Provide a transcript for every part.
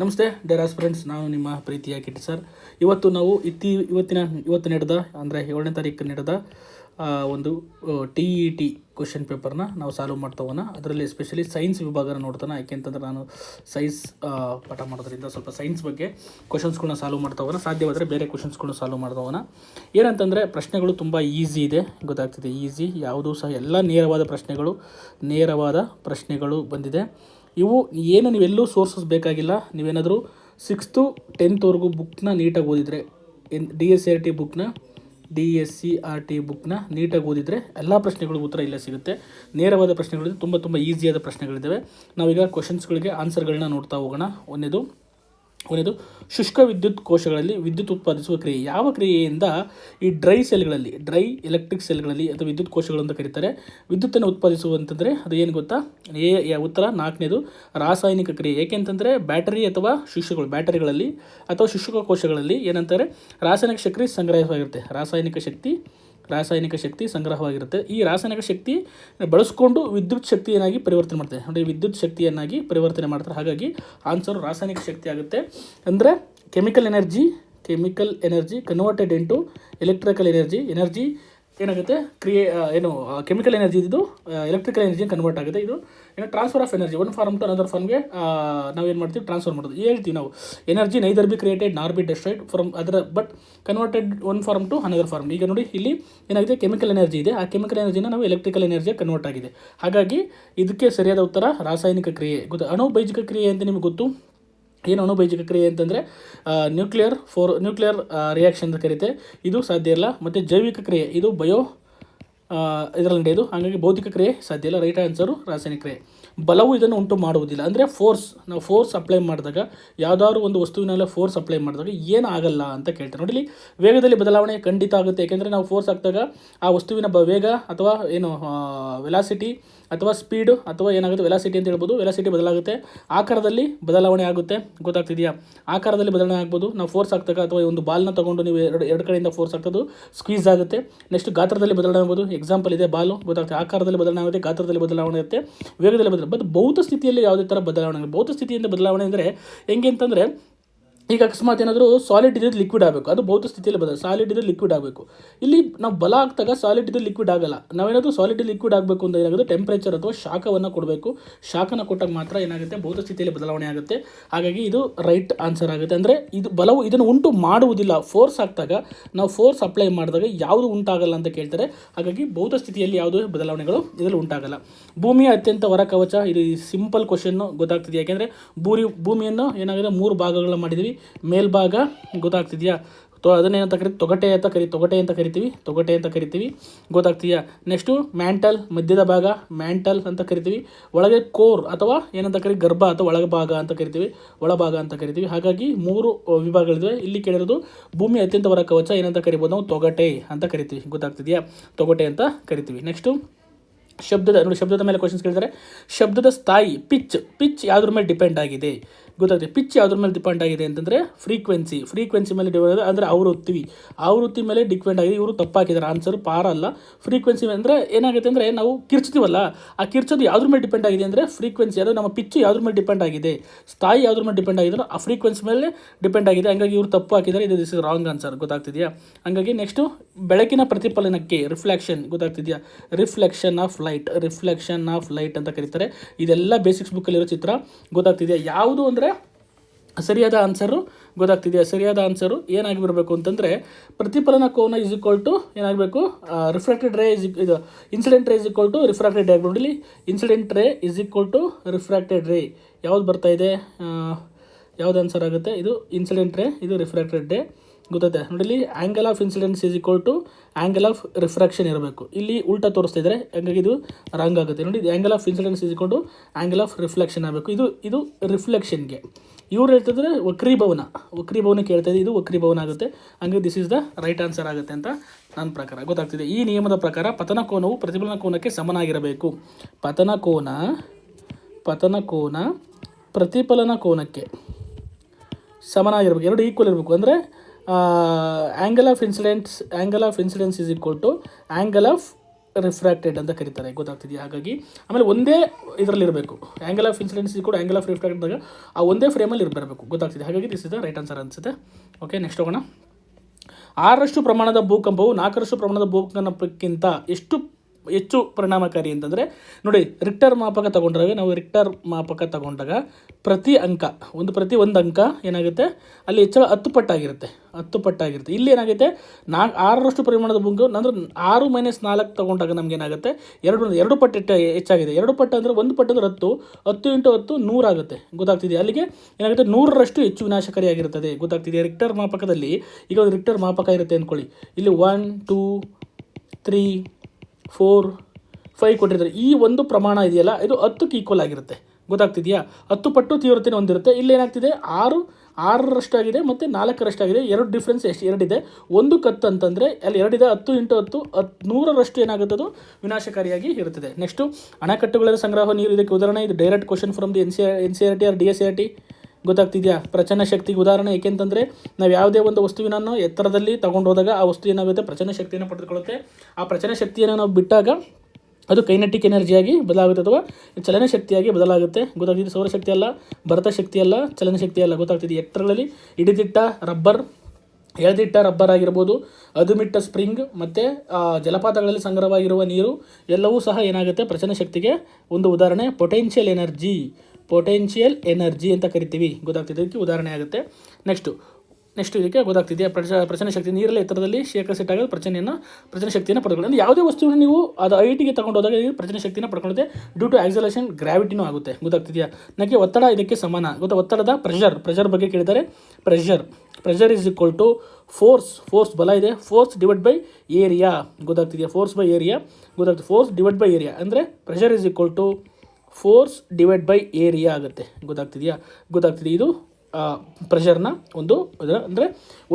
ನಮಸ್ತೆ ಡೇರಾಸ್ ಫ್ರೆಂಡ್ಸ್ ನಾನು ನಿಮ್ಮ ಪ್ರೀತಿಯ ಕಿಟ್ ಸರ್ ಇವತ್ತು ನಾವು ಇತ್ತೀ, ಇವತ್ತಿನ, ಇವತ್ತು ನಡೆದ, ಅಂದರೆ ಏಳನೇ ತಾರೀಕು ನಡೆದ ಒಂದು ಟಿ ಇ ಟಿ ಕ್ವಶನ್ ಪೇಪರ್ನ ನಾವು ಸಾಲ್ವ್ ಮಾಡ್ತಾ ಅದರಲ್ಲಿ ಎಸ್ಪೆಷಲಿ ಸೈನ್ಸ್ ವಿಭಾಗನ ನೋಡ್ತಾನೆ. ಯಾಕೆಂತಂದ್ರೆ ನಾನು ಸೈನ್ಸ್ ಪಾಠ ಮಾಡೋದ್ರಿಂದ ಸ್ವಲ್ಪ ಸೈನ್ಸ್ ಬಗ್ಗೆ ಕ್ವಶನ್ಸ್ಗಳನ್ನ ಸಾಲ್ವ್ ಮಾಡ್ತಾ ಸಾಧ್ಯವಾದರೆ ಬೇರೆ ಕ್ವಶನ್ಸ್ಗಳನ್ನ ಸಾಲ್ವ್ ಮಾಡ್ತಾ ಹೋಗೋಣ ಏನಂತಂದರೆ ಪ್ರಶ್ನೆಗಳು ತುಂಬ ಈಸಿ ಇದೆ. ಗೊತ್ತಾಗ್ತಿದೆ ಈಸಿ ಯಾವುದೂ ಸಹ ಎಲ್ಲ ನೇರವಾದ ಪ್ರಶ್ನೆಗಳು ನೇರವಾದ ಪ್ರಶ್ನೆಗಳು ಬಂದಿದೆ. ಇವು ಏನು ನೀವೆಲ್ಲೂ ಸೋರ್ಸಸ್ ಬೇಕಾಗಿಲ್ಲ. ನೀವೇನಾದರೂ ಸಿಕ್ಸ್ತು ಟೆಂತ್ವರೆಗೂ ಬುಕ್ನ ನೀಟಾಗಿ ಓದಿದರೆ, N D S R T ಬುಕ್ನ D S C R T ಬುಕ್ನ ನೀಟಾಗಿ ಓದಿದರೆ ಎಲ್ಲ ಪ್ರಶ್ನೆಗಳಿಗೂ ಉತ್ತರ ಇಲ್ಲೇ ಸಿಗುತ್ತೆ. ನೇರವಾದ ಪ್ರಶ್ನೆಗಳಿದೆ ತುಂಬ ತುಂಬ ಈಸಿಯಾದ ಪ್ರಶ್ನೆಗಳಿದ್ದಾವೆ. ನಾವೀಗ ಕ್ವಶನ್ಸ್ಗಳಿಗೆ ಆನ್ಸರ್ಗಳನ್ನ ನೋಡ್ತಾ ಹೋಗೋಣ. ಒಂದೇದು ಒಂದೇದು ಶುಷ್ಕ ವಿದ್ಯುತ್ ಕೋಶಗಳಲ್ಲಿ ವಿದ್ಯುತ್ ಉತ್ಪಾದಿಸುವ ಕ್ರಿಯೆ. ಯಾವ ಕ್ರಿಯೆಯಿಂದ ಈ ಡ್ರೈ ಸೆಲ್ಗಳಲ್ಲಿ, ಡ್ರೈ ಎಲೆಕ್ಟ್ರಿಕ್ ಸೆಲ್ಗಳಲ್ಲಿ ಅಥವಾ ವಿದ್ಯುತ್ ಕೋಶಗಳು ಅಂತ ಕರೀತಾರೆ, ವಿದ್ಯುತ್ತನ್ನು ಉತ್ಪಾದಿಸುವಂತಂದರೆ ಅದು ಏನು ಗೊತ್ತಾ? ಏ ಉತ್ತರ, ನಾಲ್ಕನೇದು ರಾಸಾಯನಿಕ ಕ್ರಿಯೆ. ಏಕೆಂತಂದರೆ ಬ್ಯಾಟರಿ ಅಥವಾ ಶಿಶುಗಳು ಬ್ಯಾಟರಿಗಳಲ್ಲಿ ಅಥವಾ ಶಿಶುಕ ಕೋಶಗಳಲ್ಲಿ ಏನಂತಾರೆ, ರಾಸಾಯನಿಕ ಶಕ್ತಿ ಸಂಗ್ರಹವಾಗಿರುತ್ತೆ ರಾಸಾಯನಿಕ ಶಕ್ತಿ ರಾಸಾಯನಿಕ ಶಕ್ತಿ ಸಂಗ್ರಹವಾಗಿರುತ್ತೆ. ಈ ರಾಸಾಯನಿಕ ಶಕ್ತಿ ಬಳಸ್ಕೊಂಡು ವಿದ್ಯುತ್ ಶಕ್ತಿಯನ್ನಾಗಿ ಪರಿವರ್ತನೆ ಮಾಡ್ತಾರೆ ನೋಡಿ ವಿದ್ಯುತ್ ಶಕ್ತಿಯನ್ನಾಗಿ ಪರಿವರ್ತನೆ ಮಾಡ್ತಾರೆ. ಹಾಗಾಗಿ ಆನ್ಸರ್ ರಾಸಾಯನಿಕ ಶಕ್ತಿ ಆಗುತ್ತೆ. ಅಂದರೆ chemical energy chemical energy converted into electrical energy energy ಏನಾಗುತ್ತೆ? ಕ್ರಿಯೆ ಏನು ಕೆಮಿಕಲ್ ಎನರ್ಜಿ ಇದು ಎಲೆಕ್ಟ್ರಿಕಲ್ ಎನರ್ಜಿ ಕನ್ವರ್ಟ್ ಆಗುತ್ತೆ. ಇದು, ಏನು transfer of energy one form to another ಫಾರ್ಮ್ಗೆ ಏನು ಮಾಡ್ತೀವಿ? ಟ್ರಾನ್ಸ್ಫರ್ ಮಾಡೋದು. ಹೇಳ್ತೀವಿ ನಾವು energy neither be created nor be destroyed from ಅದರ but converted one form to another form ಈಗ ನೋಡಿ, ಇಲ್ಲಿ ಏನಾಗಿದೆ? ಕೆಮಿಕಲ್ ಎನರ್ಜಿ ಇದೆ. ಆ ಕೆಮಿಕಲ್ ಎನರ್ಜಿನ ನಾವು ಎಲೆಕ್ಟ್ರಿಕಲ್ ಎನರ್ಜಿ ಕನ್ವರ್ಟ್ ಆಗಿದೆ. ಹಾಗಾಗಿ, ಇದಕ್ಕೆ ಸರಿಯಾದ ಉತ್ತರ ರಾಸಾಯನಿಕ ಕ್ರಿಯೆ. ಗೊತ್ತು? ಅಣುಬೈಜಿಕ ಕ್ರಿಯೆ ಅಂತ ನಿಮಗೆ ಗೊತ್ತು. ಏನು ಅಣುಬೈಜಿಕ ಕ್ರಿಯೆ ಅಂತಂದರೆ ನ್ಯೂಕ್ಲಿಯರ್ ಫೋರ್ ನ್ಯೂಕ್ಲಿಯರ್ ರಿಯಾಕ್ಷನ್ ಅಂತ ಕರೀತೆ. ಇದು ಸಾಧ್ಯ ಇಲ್ಲ. ಮತ್ತು ಜೈವಿಕ ಕ್ರಿಯೆ ಇದು ಬಯೋ ಇದರಲ್ಲಿ ನಡೆಯೋದು. ಹಾಗಾಗಿ ಭೌತಿಕ ಕ್ರಿಯೆ ಸಾಧ್ಯ ಇಲ್ಲ. ರೈಟ್ ಆನ್ಸರು ರಾಸಾಯನಿಕ ಕ್ರಿಯೆ. ಬಲವು ಇದನ್ನು ಉಂಟು ಮಾಡುವುದಿಲ್ಲ. ಅಂದರೆ ಫೋರ್ಸ್ ನಾವು ಫೋರ್ಸ್ ಅಪ್ಲೈ ಮಾಡಿದಾಗ, ಯಾವುದಾದ್ರು ಒಂದು ವಸ್ತುವಿನಲ್ಲಿ ಫೋರ್ಸ್ ಅಪ್ಲೈ ಮಾಡಿದಾಗ ಏನು ಆಗಲ್ಲ ಅಂತ ಕೇಳ್ತಾರೆ. ನೋಡಿ ಇಲ್ಲಿ ವೇಗದಲ್ಲಿ ಬದಲಾವಣೆ ಖಂಡಿತ ಆಗುತ್ತೆ. ಏಕೆಂದರೆ ನಾವು ಫೋರ್ಸ್ ಹಾಕಿದಾಗ ಆ ವಸ್ತುವಿನ ವೇಗ ಅಥವಾ ಏನು ವೆಲಾಸಿಟಿ ಅಥವಾ ಸ್ಪೀಡು ಅಥವಾ ಏನಾಗುತ್ತೆ ವೆಲಾಸಿಟಿ ಅಂತ ಹೇಳ್ಬೋದು ವೆಲಾಸಿಟಿ ಬದಲಾಗುತ್ತೆ. ಆಕಾರದಲ್ಲಿ ಬದಲಾವಣೆ ಆಗುತ್ತೆ, ಗೊತ್ತಾಗ್ತಿದೆಯಾ? ಆಕಾರದಲ್ಲಿ ಬದಲಾವಣೆ ಆಗ್ಬೋದು, ನಾವು ಫೋರ್ಸ್ ಆಗ್ತಕ್ಕ ಅಥವಾ ಒಂದು ಬಾಲ್ನ ತೊಗೊಂಡು ನೀವು ಎರಡು ಎರಡು ಕಡೆಯಿಂದ ಫೋರ್ಸ್ ಹಾಕೋದು ಸ್ಕ್ವೀಸ್ ಆಗುತ್ತೆ. ನೆಕ್ಸ್ಟ್ ಗಾತ್ರದಲ್ಲಿ ಬದಲಾವಣೆ ಆಗ್ಬೋದು ಎಕ್ಸಾಂಪಲ್ ಇದೆ ಬಾಲು ಗೊತ್ತಾಗ್ತದೆ. ಆಕಾರದಲ್ಲಿ ಬದಲಾವಣೆ ಆಗುತ್ತೆ, ಗಾತ್ರದಲ್ಲಿ ಬದಲಾವಣೆ ಇರುತ್ತೆ ವೇಗದಲ್ಲಿ ಬದಲಾವಣೆ. ಬಟ್ ಭೌತ ಸ್ಥಿತಿಯಲ್ಲಿ ಯಾವುದೇ ಥರ ಬದಲಾವಣೆ. ಭೌತ ಸ್ಥಿತಿಯಿಂದ ಬದಲಾವಣೆ ಅಂದರೆ ಹೆಂಗೆ ಅಂತಂದರೆ ಈಗ ಅಕಸ್ಮಾತ್ ಏನಾದರೂ ಸಾಲಿಡ್ ಇದ್ರೆ ಲಿಕ್ವಿಡ್ ಆಗಬೇಕು. ಅದು ಭೌತ ಸ್ಥಿತಿಯಲ್ಲಿ ಬದಲ ಸಾಲಿಡ್ ಇದ್ರೆ ಲಿಕ್ವಿಡ್ ಆಗಬೇಕು. ಇಲ್ಲಿ ನಾವು ಬಲ ಆಗ್ತಾಗ ಸಾಲಿಡ್ ಇದ್ರೆ ಲಿಕ್ವಿಡ್ ಆಗಲ್ಲ. ನಾವೇನಾದರೂ ಸಾಲಿಡ್ ಲಿಕ್ವಿಡ್ ಆಗಬೇಕು ಅಂತ ಏನಾಗುತ್ತೆ? ಟೆಂಪ್ರೇಚರ್ ಅಥವಾ ಶಾಖವನ್ನು ಕೊಡಬೇಕು. ಶಾಖನ ಕೊಟ್ಟಾಗ ಮಾತ್ರ ಏನಾಗುತ್ತೆ? ಭೌತ ಸ್ಥಿತಿಯಲ್ಲಿ ಬದಲಾವಣೆ ಆಗುತ್ತೆ. ಹಾಗಾಗಿ ಇದು ರೈಟ್ ಆನ್ಸರ್ ಆಗುತ್ತೆ. ಅಂದರೆ ಇದು ಬಲವು ಇದನ್ನು ಉಂಟು ಮಾಡುವುದಿಲ್ಲ. ಫೋರ್ಸ್ ಹಾಕಿದಾಗ, ನಾವು ಫೋರ್ಸ್ ಅಪ್ಲೈ ಮಾಡಿದಾಗ ಯಾವುದು ಉಂಟಾಗಲ್ಲ ಅಂತ ಕೇಳ್ತಾರೆ. ಹಾಗಾಗಿ ಭೌತ ಸ್ಥಿತಿಯಲ್ಲಿ ಯಾವುದೇ ಬದಲಾವಣೆಗಳು ಇದರಲ್ಲಿ ಉಂಟಾಗಲ್ಲ. ಭೂಮಿಯ ಅತ್ಯಂತ ಹೊರ ಕವಚ, ಇದು ಸಿಂಪಲ್ ಕ್ವಶನ್ನು ಗೊತ್ತಾಗ್ತಿದೆ. ಯಾಕೆಂದರೆ ಭೂರಿ ಭೂಮಿಯನ್ನು ಏನಾಗಿದೆ? ಮೂರು ಭಾಗಗಳನ್ನ ಮಾಡಿದ್ವಿ. ಮೇಲ್ಭಾಗ ಗೊತ್ತಾಗ್ತಿದೆಯಾ? ತೊ ಅದನ್ನೇನಂತ ಕರಿ, ತೊಗಟೆ ಅಂತ ಕರಿ, ತೊಗಟೆ ಅಂತ ಕರಿತೀವಿ, ತೊಗಟೆ ಅಂತ ಕರಿತೀವಿ ಗೊತ್ತಾಗ್ತೀಯಾ ನೆಕ್ಸ್ಟು ಮ್ಯಾಂಟಲ್ ಮಧ್ಯದ ಭಾಗ ಮ್ಯಾಂಟಲ್ ಅಂತ ಕರಿತೀವಿ, ಒಳಗೆ ಕೋರ್ ಅಥವಾ ಏನಂತ ಕರಿ, ಗರ್ಭ ಅಥವಾ ಒಳಭಾಗ ಅಂತ ಕರಿತೀವಿ, ಒಳಭಾಗ ಅಂತ ಕರಿತೀವಿ. ಹಾಗಾಗಿ ಮೂರು ವಿಭಾಗಗಳಿವೆ ಇಲ್ಲಿ ಕೇಳಿರೋದು ಭೂಮಿ ಅತ್ಯಂತ ಹೊರ ಕವಚ, ಏನಂತ ಕರಿಬೋದು ನಾವು ತೊಗಟೆ ಅಂತ ಕರಿತೀವಿ. ಗೊತ್ತಾಗ್ತಿದೆಯಾ? ತೊಗಟೆ ಅಂತ ಕರಿತೀವಿ. ನೆಕ್ಸ್ಟು ಶಬ್ದದ, ನೋಡಿ ಶಬ್ದದ ಮೇಲೆ ಕ್ವಶನ್ಸ್ ಕೇಳಿದರೆ ಶಬ್ದದ ಸ್ಥಾಯಿ ಪಿಚ್ ಪಿಚ್ ಯಾವುದ್ರ ಮೇಲೆ ಡಿಪೆಂಡ್ ಆಗಿದೆ? ಗೊತ್ತಾಗುತ್ತೆ ಪಿಚ್ ಯಾವುದ್ರ ಮೇಲೆ ಡಿಪೆಂಡ್ ಆಗಿದೆ ಅಂತಂದರೆ ಫ್ರೀಕ್ವೆನ್ಸಿ ಫ್ರೀಕ್ವೆನ್ಸಿ ಮೇಲೆ ಡಿಪೆಂಡ್ ಅಂದರೆ ಆವೃತ್ತಿ. ಆವೃತ್ತಿ ಮೇಲೆ ಡಿಪೆಂಡ್ ಆಗಿದೆ. ಇವರು ತಪ್ಪಾಕಿದ್ದಾರೆ ಆನ್ಸರ್ ಪಾರ ಅಲ್ಲ. ಫ್ರೀಕ್ವೆನ್ಸಿ ಅಂದರೆ ಏನಾಗುತ್ತೆ ಅಂದರೆ ನಾವು ಕಿರ್ಚ್ತೀವಲ್ಲ. ಆ ಕಿರ್ಚೋದು ಯಾವ್ದ್ರ ಮೇಲೆ ಡಿಪೆಂಡ್ ಆಗಿದೆ ಅಂದರೆ ಫ್ರೀಕ್ವೆನ್ಸಿ ಅದು ನಮ್ಮ ಪಿಚ್ ಯಾವ್ದ್ರ ಮೇಲೆ ಡಿಪೆಂಡ್ ಆಗಿದೆ. ಸ್ಥಾಯಿ ಯಾವ್ದ್ರ ಮೇಲೆ ಡಿಪೆಂಡ್ ಆಗಿದೆ ಆ ಫ್ರೀಕ್ವೆನ್ಸಿ ಮೇಲೆ ಡಿಪೆಂಡ್ ಆಗಿದೆ. ಹಂಗಾಗಿ ಇವರು ತಪ್ಪು ಹಾಕಿದ್ದಾರೆ ಇದು ದಿಸ್ ಇಸ್ ರಾಂಗ್ ಆನ್ಸರ್ ಗೊತ್ತಾಗ್ತಿದೆಯಾ? ಹಂಗಾಗಿ ನೆಕ್ಸ್ಟು ಬೆಳಕಿನ ಪ್ರತಿಫಲನಕ್ಕೆ reflection ಗೊತ್ತಾಗ್ತಿದೆಯಾ? Reflection of light reflection of light ಅಂತ ಕರೀತಾರೆ. ಇದೆಲ್ಲ ಬೇಸಿಕ್ಸ್ ಬುಕ್ಕಲ್ಲಿರೋ ಚಿತ್ರ. ಗೊತ್ತಾಗ್ತಿದೆಯಾ? ಯಾವುದು ಅಂದರೆ ಸರಿಯಾದ ಆನ್ಸರು ಗೊತ್ತಾಗ್ತಿದೆ ಸರಿಯಾದ ಆನ್ಸರು ಏನಾಗಿ ಬರಬೇಕು ಅಂತಂದರೆ ಪ್ರತಿಫಲನ ಕೋನ ಇಸ್ ಈಕ್ವಲ್ ಟು ಏನಾಗಬೇಕು? ರಿಫ್ರಾಕ್ಟೆಡ್ ರೇ ಇಸ್ ಇದು incident ray is equal to refracted ನೋಡಿ ಇಲ್ಲಿ incident ray is equal to refracted ರೇ ಯಾವ್ದು ಬರ್ತಾ ಇದೆ? ಯಾವ್ದು ಆನ್ಸರ್ ಆಗುತ್ತೆ? ಇದು ಇನ್ಸಿಡೆಂಟ್ ರೇ ಇದು ರಿಫ್ರಾಕ್ಟೆಡ್ ರೇ ಗೊತ್ತೈತೆ? ನೋಡಿ ಇಲ್ಲಿ angle of incidence is equal to angle of refraction ಇರಬೇಕು. ಇಲ್ಲಿ ಉಲ್ಟಾ ತೋರಿಸ್ತಾ ಇದ್ದಾರೆ ಹಾಗಾಗಿ ಇದು ರಾಂಗ್ ಆಗುತ್ತೆ. ನೋಡಿ angle of incidence is equal to angle of reflection ಆಗಬೇಕು. ಇದು ಇದು ರಿಫ್ಲೆಕ್ಷನ್ಗೆ ಇವ್ರು ಹೇಳ್ತಿದ್ರೆ ವಕ್ರೀಭವನ ವಕ್ರೀಭವನ ಕೇಳ್ತಾ ಇದೆ ಇದು ವಕ್ರೀಭವನ ಆಗುತ್ತೆ. ಹಂಗೆ this is the right answer ಆಗುತ್ತೆ ಅಂತ ನನ್ನ ಪ್ರಕಾರ. ಗೊತ್ತಾಗ್ತಿದೆ. ಈ ನಿಯಮದ ಪ್ರಕಾರ ಪತನ ಕೋನವು ಪ್ರತಿಫಲನ ಕೋನಕ್ಕೆ ಸಮನಾಗಿರಬೇಕು. ಪತನ ಕೋನ ಪತನ ಕೋನ ಪ್ರತಿಫಲನ ಕೋನಕ್ಕೆ ಸಮನಾಗಿರಬೇಕು. ಎರಡು ಈಕ್ವಲ್ ಇರಬೇಕು. ಅಂದರೆ angle of incidents angle of incidence is equal to angle of refracted ಅಂತ ಕರೀತಾರೆ, ಗೊತ್ತಾಗ್ತಿದೆಯಾ? ಹಾಗಾಗಿ ಆಮೇಲೆ ಒಂದೇ ಇದರಲ್ಲಿ ಇರಬೇಕು. ಆ್ಯಂಗಲ್ ಆಫ್ ಇನ್ಸಿಡೆನ್ಸ್ ಕೂಡ ಆ್ಯಂಗಲ್ ಆಫ್ ರಿಫ್ರಾಕ್ಟೆಡ್ ಆ ಒಂದೇ ಫ್ರೇಮಲ್ಲಿ ಇರಬೇಕು ಗೊತ್ತಾಗ್ತಿದೆ ಹಾಗಾಗಿ this is the right answer ಅನಿಸುತ್ತೆ. ಓಕೆ ನೆಕ್ಸ್ಟ್ ಹೋಗೋಣ. ಆರರಷ್ಟು ಪ್ರಮಾಣದ ಭೂಕಂಪವು ನಾಲ್ಕರಷ್ಟು ಪ್ರಮಾಣದ ಭೂಕಂಪಕ್ಕಿಂತ ಎಷ್ಟು ಹೆಚ್ಚು ಪರಿಣಾಮಕಾರಿ ಅಂತಂದರೆ, ನೋಡಿ ರಿಕ್ಟರ್ ಮಾಪಕ ತಗೊಂಡ್ರೆ ನಾವು ರಿಕ್ಟರ್ ಮಾಪಕ ತಗೊಂಡಾಗ ಪ್ರತಿ ಅಂಕ, ಒಂದು ಪ್ರತಿ ಒಂದು ಅಂಕ ಏನಾಗುತ್ತೆ? ಅಲ್ಲಿ ಹೆಚ್ಚಳ ಹತ್ತು ಪಟ್ಟಾಗಿರುತ್ತೆ ಹತ್ತು ಪಟ್ಟಾಗಿರುತ್ತೆ. ಇಲ್ಲಿ ಏನಾಗುತ್ತೆ? ನಾ ಆರರಷ್ಟು ಪರಿಮಾಣದ ಬುಂಗು ಅಂದರೆ ಆರು ಮೈನಸ್ ನಾಲ್ಕು ತಗೊಂಡಾಗ ನಮ್ಗೆ ಏನಾಗುತ್ತೆ? ಎರಡು ಎರಡು ಪಟ್ಟು ಹೆಚ್ಚ- ಹೆಚ್ಚಾಗಿದೆ. ಎರಡು ಪಟ್ಟು ಅಂದರೆ ಒಂದು ಪಟ್ಟು ಅಂದರೆ ಹತ್ತು ಹತ್ತು ಇಂಟು ಹತ್ತು ನೂರಾಗುತ್ತೆ ಗೊತ್ತಾಗ್ತಿದೆ ಅಲ್ಲಿಗೆ ಏನಾಗುತ್ತೆ? ನೂರರಷ್ಟು ಹೆಚ್ಚು ವಿನಾಶಕಾರಿಯಾಗಿರುತ್ತದೆ. ಗೊತ್ತಾಗ್ತಿದೆ ರಿಕ್ಟರ್ ಮಾಪಕದಲ್ಲಿ? ಈಗ ಒಂದು ರಿಕ್ಟರ್ ಮಾಪಕ ಇರುತ್ತೆ ಅಂದ್ಕೊಳ್ಳಿ ಇಲ್ಲಿ one two three four five ಕೊಟ್ಟಿರ್ತಾರೆ ಈ ಒಂದು ಪ್ರಮಾಣ ಇದೆಯಲ್ಲ, ಇದು ಹತ್ತಕ್ಕೆ ಈಕ್ವಲ್ ಆಗಿರುತ್ತೆ. ಗೊತ್ತಾಗ್ತಿದೆಯಾ? ಹತ್ತು ಪಟ್ಟು ತೀವ್ರತೆ ಹೊಂದಿರುತ್ತೆ. ಇಲ್ಲಿ ಏನಾಗ್ತಿದೆ? ಆರು, ಆರರಷ್ಟಾಗಿದೆ ಮತ್ತು ನಾಲ್ಕರಷ್ಟಾಗಿದೆ. ಎರಡು ಡಿಫ್ರೆನ್ಸ್ ಎಷ್ಟು? ಎರಡಿದೆ. ಒಂದು ಕತ್ತು ಅಂತಂದರೆ, ಅಲ್ಲಿ ಎರಡಿದೆ, ಹತ್ತು ಇಂಟು ಹತ್ತು ಹತ್ತು ನೂರರಷ್ಟು ಏನಾಗುತ್ತೆ ಅದು? ವಿನಾಶಕಾರಿಯಾಗಿ ಇರುತ್ತದೆ. ನೆಕ್ಸ್ಟು ಅಣೆಕಟ್ಟುಗಳ ಸಂಗ್ರಹ ನೀರು. ಇದಕ್ಕೆ ಉದಾಹರಣೆ, ಇದು direct question from the N C N C R T R D S C R T ಗೊತ್ತಾಗ್ತಿದೆಯಾ? ಪ್ರಚನ ಶಕ್ತಿಗೆ ಉದಾಹರಣೆ ಏಕೆಂತಂದರೆ ನಾವು ಯಾವುದೇ ಒಂದು ವಸ್ತುವಿನನ್ನು ಎತ್ತರದಲ್ಲಿ ತಗೊಂಡು ಹೋದಾಗ ಆ ವಸ್ತು ಏನಾಗುತ್ತೆ ಪ್ರಚನ ಶಕ್ತಿಯನ್ನು ಪಡೆದುಕೊಳ್ಳುತ್ತೆ. ಆ ಪ್ರಚನ ಶಕ್ತಿಯನ್ನು ನಾವು ಬಿಟ್ಟಾಗ ಅದು ಕೈನೆಟಿಕ್ ಎನರ್ಜಿಯಾಗಿ ಬದಲಾಗುತ್ತೆ ಅಥವಾ ಚಲನ ಶಕ್ತಿಯಾಗಿ ಬದಲಾಗುತ್ತೆ. ಗೊತ್ತಾಗ್ತಿದೆ ಸೌರಶಕ್ತಿ ಅಲ್ಲ, ಭರತ ಶಕ್ತಿ ಅಲ್ಲ, ಚಲನ ಶಕ್ತಿ ಅಲ್ಲ, ಗೊತ್ತಾಗ್ತಿದೆ. ಎತ್ತರಗಳಲ್ಲಿ ಹಿಡಿದಿಟ್ಟ ರಬ್ಬರ್, ಎಳೆದಿಟ್ಟ ರಬ್ಬರ್ ಆಗಿರ್ಬೋದು, ಅದುಮಿಟ್ಟ ಸ್ಪ್ರಿಂಗ್ ಮತ್ತು ಜಲಪಾತಗಳಲ್ಲಿ ಸಂಗ್ರಹವಾಗಿರುವ ನೀರು, ಎಲ್ಲವೂ ಸಹ ಏನಾಗುತ್ತೆ? ಪ್ರಚನ ಶಕ್ತಿಗೆ ಒಂದು ಉದಾಹರಣೆ, ಪೊಟೆನ್ಷಿಯಲ್ ಎನರ್ಜಿ. ಪೊಟೆನ್ಷಿಯಲ್ ಎನರ್ಜಿ ಅಂತ ಕರಿತೀವಿ. ಗೊತ್ತಾಗ್ತಿದೆ? ಇದಕ್ಕೆ ಉದಾಹರಣೆ ಆಗುತ್ತೆ. ನೆಕ್ಸ್ಟು ನೆಕ್ಸ್ಟ್ ಇದಕ್ಕೆ ಗೊತ್ತಾಗ್ತಿದೆಯಾ ಪ್ರಚ, ಪ್ರಚನ ಶಕ್ತಿ ನೀರಲ್ಲಿ ಎತ್ತರದಲ್ಲಿ ಶೇಖರಿಸಿಟ್ಟಾಗ ಪ್ರಚನೆಯನ್ನು, ಪ್ರಚನ ಶಕ್ತಿಯನ್ನು ಪಡ್ಕೊಳ್ಳಿ ಅಂದರೆ ಯಾವುದೇ ವಸ್ತುವನ್ನು ನೀವು ಅದು ಐಟಿಗೆ ತಗೊಂಡು ಹೋದಾಗ ಇದು ಪ್ರಚನ ಶಕ್ತಿಯನ್ನು ಪಡ್ಕೊಳ್ಳುತ್ತೆ. ಡ್ಯೂ ಟು ಆಕ್ಸಲೇಷನ್ ಗ್ರಾವಿಟಿನೂ ಆಗುತ್ತೆ. ಗೊತ್ತಾಗ್ತಿದೆಯಾ? ನನಗೆ ಒತ್ತಡ ಇದಕ್ಕೆ ಸಮಾನ. ಗೊತ್ತಾ? ಒತ್ತಡದ ಪ್ರೆಷರ್ ಪ್ರೆಷರ್ ಬಗ್ಗೆ ಕೇಳಿದರೆ pressure pressure is equal to force force ಬಲ ಇದೆ. ಫೋರ್ಸ್ ಡಿವೈಡ್ ಬೈ ಏರಿಯಾ ಗೊತ್ತಾಗ್ತಿದೆಯಾ? ಫೋರ್ಸ್ ಬೈ ಏರಿಯಾ ಗೊತ್ತಾಗ್ತದೆ. ಫೋರ್ಸ್ ಡಿವೈಡ್ ಬೈ ಏರಿಯಾ ಅಂದರೆ pressure is equal to force divide by area ಆಗುತ್ತೆ. ಗೊತ್ತಾಗ್ತಿದೆಯಾ? ಗೊತ್ತಾಗ್ತಿದೆ ಇದು ಪ್ರೆಷರ್ನ ಒಂದು ಅಂದರೆ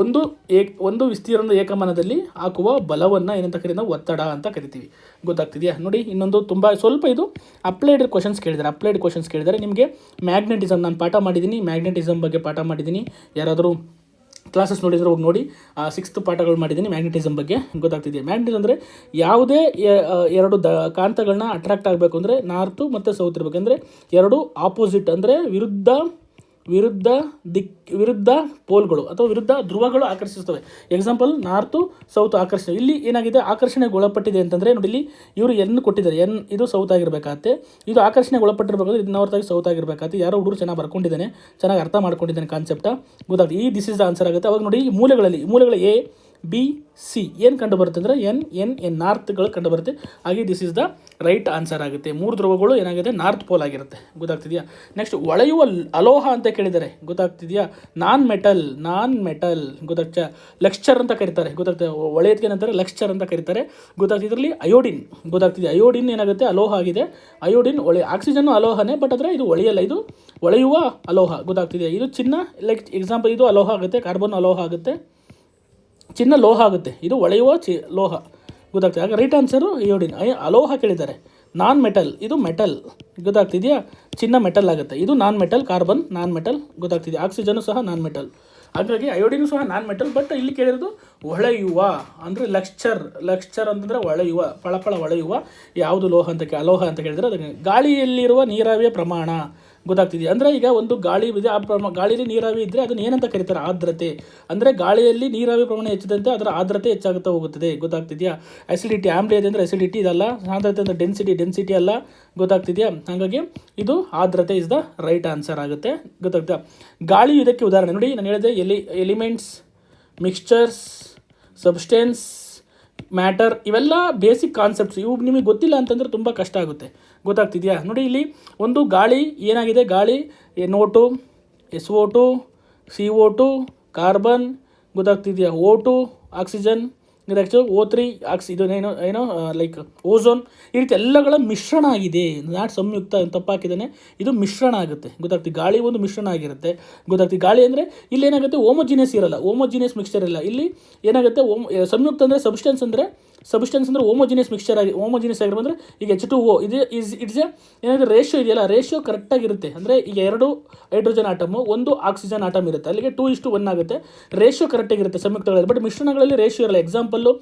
ಒಂದು ಏಕ್, ಒಂದು ವಿಸ್ತೀರ್ಣದ ಏಕಮಾನದಲ್ಲಿ ಹಾಕುವ ಬಲವನ್ನು ಏನಂತ ಕರೀತೀವಿ ಒತ್ತಡ ಅಂತ ಕರಿತೀವಿ. ಗೊತ್ತಾಗ್ತಿದೆಯಾ? ನೋಡಿ, ಇನ್ನೊಂದು ತುಂಬ ಸ್ವಲ್ಪ ಇದು ಅಪ್ಲೈಡ್ ಕ್ವಶನ್ಸ್ ಕೇಳಿದ್ದಾರೆ. ಅಪ್ಲೈಡ್ ಕ್ವಶನ್ಸ್ ಕೇಳಿದ್ದಾರೆ. ನಿಮಗೆ ಮ್ಯಾಗ್ನೆಟಿಸಮ್ ನಾನು ಪಾಠ ಮಾಡಿದ್ದೀನಿ. ಮ್ಯಾಗ್ನೆಟಿಸಮ್ ಬಗ್ಗೆ ಪಾಠ ಮಾಡಿದ್ದೀನಿ. ಯಾರಾದರೂ ಕ್ಲಾಸಸ್ ನೋಡಿದ್ರೆ ಹೋಗಿ ನೋಡಿ. ಸಿಕ್ಸ್ತ್ ಪಾಠಗಳು ಮಾಡಿದ್ದೀನಿ ಮ್ಯಾಗ್ನೆಟಿಸಮ್ ಬಗ್ಗೆ. ಗೊತ್ತಾಗ್ತಿದೆ ಮ್ಯಾಗ್ನೆಟಿಸಮ್ ಅಂದರೆ ಯಾವುದೇ ಎರಡು ದ, ಕಾಂತಗಳನ್ನ ಅಟ್ರಾಕ್ಟ್ ಆಗಬೇಕು ಅಂದರೆ ನಾರ್ತು ಮತ್ತು ಸೌತ್ ಇರಬೇಕು. ಅಂದರೆ ಎರಡು ಆಪೋಸಿಟ್ ಅಂದರೆ ವಿರುದ್ಧ ವಿರುದ್ಧ ದಿಕ್, ವಿರುದ್ಧ ಪೋಲ್ಗಳು ಅಥವಾ ವಿರುದ್ಧ ಧ್ರುವಗಳು ಆಕರ್ಷಿಸುತ್ತವೆ. ಎಕ್ಸಾಂಪಲ್ ನಾರ್ತು ಸೌತ್ ಆಕರ್ಷಣೆ. ಇಲ್ಲಿ ಏನಾಗಿದೆ? ಆಕರ್ಷಣೆಗೆ ಒಳಪಟ್ಟಿದೆ ಅಂತಂದರೆ ನೋಡಿ ಇಲ್ಲಿ ಇವರು ಎನ್ ಕೊಟ್ಟಿದ್ದಾರೆ. ಎನ್ ಇದು ಸೌತ್ ಆಗಿರಬೇಕಾಗತ್ತೆ. ಇದು ಆಕರ್ಷಣೆಗೆ ಒಳಪಟ್ಟಿರಬೇಕಾದ್ರೆ ಇದು ನಾರ್ತಾಗಿ ಸೌತ್ ಆಗಿರಬೇಕಾಗತ್ತೆ. ಯಾರೋ ಹುಡುಗರು ಚೆನ್ನಾಗಿ ಬರ್ಕೊಂಡಿದ್ದಾನೆ, ಚೆನ್ನಾಗಿ ಅರ್ಥ ಮಾಡ್ಕೊಂಡಿದ್ದಾನೆ ಕಾನ್ಸೆಪ್ಟ ಗೊತ್ತಾಗ್ತದೆ ಈ ದಿಸ್ ಇಸ್ ದ ಆನ್ಸರ್ ಆಗುತ್ತೆ. ಅವಾಗ ನೋಡಿ ಈ ಮೂಲೆಗಳಲ್ಲಿ ಮೂಲೆಗಳ ಎ ಬಿ ಸಿ ಏನು ಕಂಡು ಬರುತ್ತೆ ಅಂದರೆ ಎನ್ ಎನ್ ಎನ್ ನಾರ್ತ್ಗಳು ಕಂಡು ಬರುತ್ತೆ ಹಾಗೆ this is the right answer ಆಗುತ್ತೆ. ಮೂರು ಧ್ರುವಗಳು ಏನಾಗಿದೆ? ನಾರ್ತ್ ಪೋಲ್ ಆಗಿರುತ್ತೆ. ಗೊತ್ತಾಗ್ತಿದೆಯಾ? ನೆಕ್ಸ್ಟ್ ಒಳೆಯುವ ಅಲೋಹ ಅಂತ ಕೇಳಿದ್ದಾರೆ. ಗೊತ್ತಾಗ್ತಿದೆಯಾ? Non metal non metal ಗೊತ್ತಾಗ್ತ? ಲೆಕ್ಸ್ಚರ್ ಅಂತ ಕರೀತಾರೆ. ಗೊತ್ತಾಗ್ತದೆ ಒಳೆಯದಕ್ಕೆ ಏನಂತಾರೆ? ಲೆಕ್ಸ್ಚರ್ ಅಂತ ಕರೀತಾರೆ. ಗೊತ್ತಾಗ್ತಿದೆ ಇದರಲ್ಲಿ ಅಯೋಡಿನ್ ಗೊತ್ತಾಗ್ತಿದೆ ಅಯೋಡಿನ್ ಏನಾಗುತ್ತೆ? ಅಲೋಹ ಆಗಿದೆ. ಅಯೋಡಿನ್ ಒಳೆ ಆಕ್ಸಿಜನ್ ಅಲೋಹನೇ ಬಟ್ ಆದರೆ ಇದು ಒಳೆಯಲ್ಲ. ಇದು ಒಳೆಯುವ ಅಲೋಹ. ಗೊತ್ತಾಗ್ತಿದೆ ಇದು ಚಿನ್ನ ಲೈಕ್ ಎಕ್ಸಾಂಪಲ್ ಇದು ಅಲೋಹ ಆಗುತ್ತೆ. ಕಾರ್ಬನ್ ಅಲೋಹ ಆಗುತ್ತೆ. ಚಿನ್ನ ಲೋಹ ಆಗುತ್ತೆ. ಇದು ಒಳೆಯುವ ಚಿ ಲೋಹ. ಗೊತ್ತಾಗ್ತದೆ ಆಗ ರೈಟ್ ಆನ್ಸರು ಅಯೋಡಿನ್ ಅಯ ಅಲೋಹ ಕೇಳಿದ್ದಾರೆ. ನಾನ್ ಮೆಟಲ್ ಇದು ಮೆಟಲ್ ಗೊತ್ತಾಗ್ತಿದೆಯಾ? ಚಿನ್ನ ಮೆಟಲ್ ಆಗುತ್ತೆ. ಇದು non metal carbon non metal ಗೊತ್ತಾಗ್ತಿದೆ ಆಕ್ಸಿಜನು ಸಹ ನಾನ್ ಮೆಟಲ್ ಹಾಗಾಗಿ ಅಯೋಡಿನು ಸಹ ನಾನ್ ಮೆಟಲ್ ಬಟ್ ಇಲ್ಲಿ ಕೇಳಿರೋದು ಹೊಳೆಯುವ ಅಂದರೆ ಲಕ್ಷರ್ ಲಕ್ಷರ್ ಅಂತಂದರೆ ಹೊಳೆಯುವ ಫಳಫಳ ಹೊಳೆಯುವ ಯಾವುದು ಲೋಹ ಅಂತ ಅಲೋಹ ಅಂತ ಕೇಳಿದರೆ ಅದಕ್ಕೆ ಗಾಳಿಯಲ್ಲಿರುವ ನೀರಾವಿಯ ಪ್ರಮಾಣ. ಗೊತ್ತಾಗ್ತಿದೆ. ಅಂದರೆ ಈಗ ಒಂದು ಗಾಳಿ ಇದೆ, ಆ ಪ್ರಮ ಗಾಳಿಯಲ್ಲಿ ನೀರಾವಿ ಇದ್ದರೆ ಅದನ್ನು ಏನಂತ ಕರೀತಾರೆ? ಆರ್ದ್ರತೆ. ಅಂದರೆ ಗಾಳಿಯಲ್ಲಿ ನೀರಾವಿ ಪ್ರಮಾಣ ಹೆಚ್ಚಿದಂತೆ ಅದರ ಆರ್ದ್ರತೆ ಹೆಚ್ಚಾಗುತ್ತಾ ಹೋಗುತ್ತದೆ. ಗೊತ್ತಾಗ್ತಿದೆಯಾ? ಅಸಿಡಿಟಿ ಆಮ್ಲೀಯತೆ ಅಂದರೆ ಅಸಿಡಿಟಿ ಇದಲ್ಲ. ಸಾಂದ್ರತೆ ಅಂದರೆ ಡೆನ್ಸಿಟಿ ಡೆನ್ಸಿಟಿ ಅಲ್ಲ. ಗೊತ್ತಾಗ್ತಿದೆಯಾ? ಹಾಗಾಗಿ ಇದು ಆರ್ದ್ರತೆ ಇಸ್ ದ ರೈಟ್ ಆನ್ಸರ್ ಆಗುತ್ತೆ. ಗೊತ್ತಾಗ್ತಾ? ಗಾಳಿ ಇದಕ್ಕೆ ಉದಾಹರಣೆ. ನೋಡಿ, ನಾನು ಹೇಳಿದೆ, ಎಲಿ ಎಲಿಮೆಂಟ್ಸ್ ಮಿಕ್ಸ್ಚರ್ಸ್ ಸಬ್ಸ್ಟೆನ್ಸ್ ಮ್ಯಾಟರ್ ಇವೆಲ್ಲ ಬೇಸಿಕ್ ಕಾನ್ಸೆಪ್ಟ್ಸ್ ಇವು ನಿಮಗೆ ಗೊತ್ತಿಲ್ಲ ಅಂತಂದರೆ ತುಂಬ ಕಷ್ಟ ಆಗುತ್ತೆ. ಗೊತ್ತಾಗ್ತಿದೆಯಾ? ನೋಡಿ ಇಲ್ಲಿ ಒಂದು ಗಾಳಿ ಏನಾಗಿದೆ? ಗಾಳಿ note, S O two C O two carbon, ಗೊತ್ತಾಗ್ತಿದೆಯಾ? O two oxygen next O three, oxy, ಇದು ಏನೋ ಏನೋ ಲೈಕ್ ಓಝೋನ್, ಈ ರೀತಿ ಎಲ್ಲಗಳ ಮಿಶ್ರಣ ಆಗಿದೆ. ನಾಟ್ ಸಂಯುಕ್ತ ತಪ್ಪಾಕಿದ್ದಾನೆ. ಇದು ಮಿಶ್ರಣ ಆಗುತ್ತೆ. ಗೊತ್ತಾಗ್ತಿ, ಗಾಳಿ ಒಂದು ಮಿಶ್ರಣ ಆಗಿರುತ್ತೆ. ಗೊತ್ತಾಗ್ತಿ, ಗಾಳಿ ಅಂದರೆ ಇಲ್ಲಿ ಏನಾಗುತ್ತೆ? ಓಮೋಜಿನಿಯಸ್ ಇರಲ್ಲ. ಓಮೋಜಿನಿಯಸ್ ಮಿಕ್ಸ್ಚರ್ ಇಲ್ಲ. ಇಲ್ಲಿ ಏನಾಗುತ್ತೆ? ಓಮ್ ಸಂಯುಕ್ತ ಅಂದರೆ ಸಬ್ಸ್ಟೆನ್ಸ್ ಅಂದರೆ ಸಬ್ಸ್ಟೆನ್ಸ್ ಅಂದರೆ ಹೋಮೋಜಿನಿಯಸ್ ಮಿಕ್ಸ್ಚರ್ ಆಗಿ ಹೋಮೋಜಿನಿಯಸ್ ಅಂದರೆ ಈಗ ಎಚ್ ಟು ಓ ಇದು ಇಸ್ ಇಟ್ಸ್ ಎ ಏನಾದರೂ ರೇಷಿಯೋ ಇದೆಯಲ್ಲ ರೇಷಿಯೋ ಕರೆಕ್ಟಾಗಿರುತ್ತೆ ಅಂದರೆ ಈಗ ಎರಡು ಹೈಡ್ರೋಜನ್ ಆಟಮು ಒಂದು ಆಕ್ಸಿಜನ್ ಆಟಮ್ ಇರುತ್ತೆ. ಅಲ್ಲಿಗೆ ಟೂ ಇಷ್ಟು ಒನ್ ಆಗುತ್ತೆ. ರೇಷಿಯೋ ಕರೆಕ್ಟಾಗಿರುತ್ತೆ ಸಂಯುಕ್ತಗಳಲ್ಲಿ. ಬಟ್ ಮಿಶ್ರಣಗಳಲ್ಲಿ ರೇಷಿಯೋ ಇರಲ್ಲ. ಎಕ್ಸಾಂಪಲ್ಲು